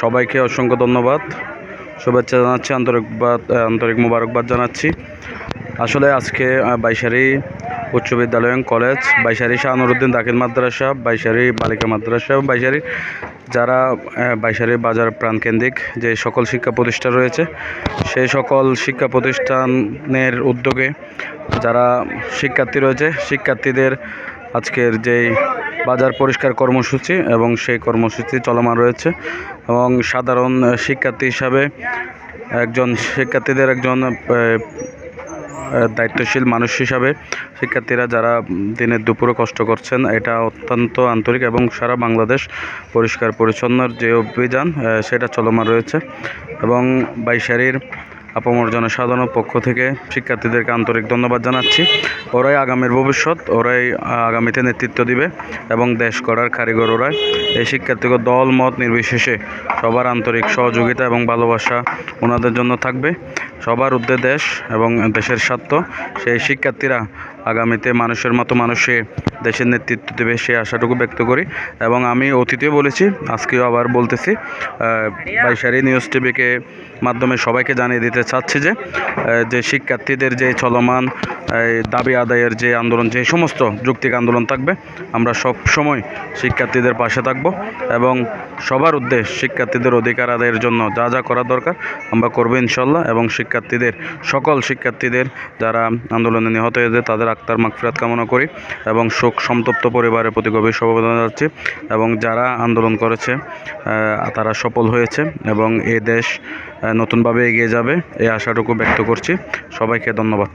সবাইকে অসংখ্য ধন্যবাদ। শুভেচ্ছা জানাচ্ছি আন্তরিকবাদ আন্তরিক মোবারকবাদ জানাচ্ছি। আসলে আজকে বাইশারি উচ্চ বিদ্যালয় কলেজ, বাইশারি শাহ নুরুদ্দিন দাখিল মাদ্রাসা, বাইশারি বালিকা মাদ্রাসা বাইশারি যারা বাইশারি বাজার প্রাণকেন্দ্রিক যে সকল শিক্ষা প্রতিষ্ঠান রয়েছে সেই সকল শিক্ষা প্রতিষ্ঠানের উদ্যোগে যারা শিক্ষার্থী রয়েছে, শিক্ষার্থীদের আজকের যেই বাজার পরিষ্কার কর্মসূচি এবং সেই কর্মসূচি চলমান রয়েছে এবং সাধারণ শিক্ষার্থী হিসাবে একজন শিক্ষার্থীদের একজন দায়িত্বশীল মানুষ হিসাবে শিক্ষার্থীরা যারা দিনের দুপুরে কষ্ট করছেন, এটা অত্যন্ত আন্তরিক এবং সারা বাংলাদেশ পরিষ্কার পরিচ্ছন্নর যে অভিযান সেটা চলমান রয়েছে এবং বাইশারির আপামর জনসাধারণের পক্ষ থেকে শিক্ষার্থীদেরকে আন্তরিক ধন্যবাদ জানাচ্ছি। ওরাই আগামীর ভবিষ্যৎ, ওরাই আগামীতে নেতৃত্ব দিবে এবং দেশ করার কারিগর ওরাই। এই শিক্ষার্থীকে দল, মত নির্বিশেষে সবার আন্তরিক সহযোগিতা এবং ভালোবাসা ওনাদের জন্য থাকবে। সবার ঊর্ধ্বে দেশ এবং দেশের স্বার্থ। সেই শিক্ষার্থীরা আগামীতে মানুষের মতো মানুষে দেশের নেতৃত্ব দেবে সে আশাটুকু ব্যক্ত করি এবং আমি অতীতে বলেছি, আজকেও আবার বলতেছি বাইশারি নিউজ টিভিকে মাধ্যমে সবাইকে জানিয়ে দিতে চাচ্ছি যে যে শিক্ষার্থীদের যে চলমান দাবি আদায়ের যে আন্দোলন, যে সমস্ত যৌক্তিক আন্দোলন থাকবে, আমরা সব সময় শিক্ষার্থীদের পাশে থাকব এবং সবার উদ্দেশ্য শিক্ষার্থীদের অধিকার আদায়ের জন্য যা যা করা দরকার, আমরা করব ইনশাল্লাহ এবং শিক্ষার্থীদের, সকল শিক্ষার্থীদের যারা আন্দোলনে নিহত হয়েছে, তাদের আক্তার মাগফিরাত কামনা করি এবং শোক সন্তপ্ত পরিবারের প্রতি গভীর সমবেদনা যাচ্ছি এবং যারা আন্দোলন করেছে তারা সফল হয়েছে এবং এ দেশ নতুনভাবে এগিয়ে যাবে এই আশাটুকু ব্যক্ত করছি। সবাইকে ধন্যবাদ।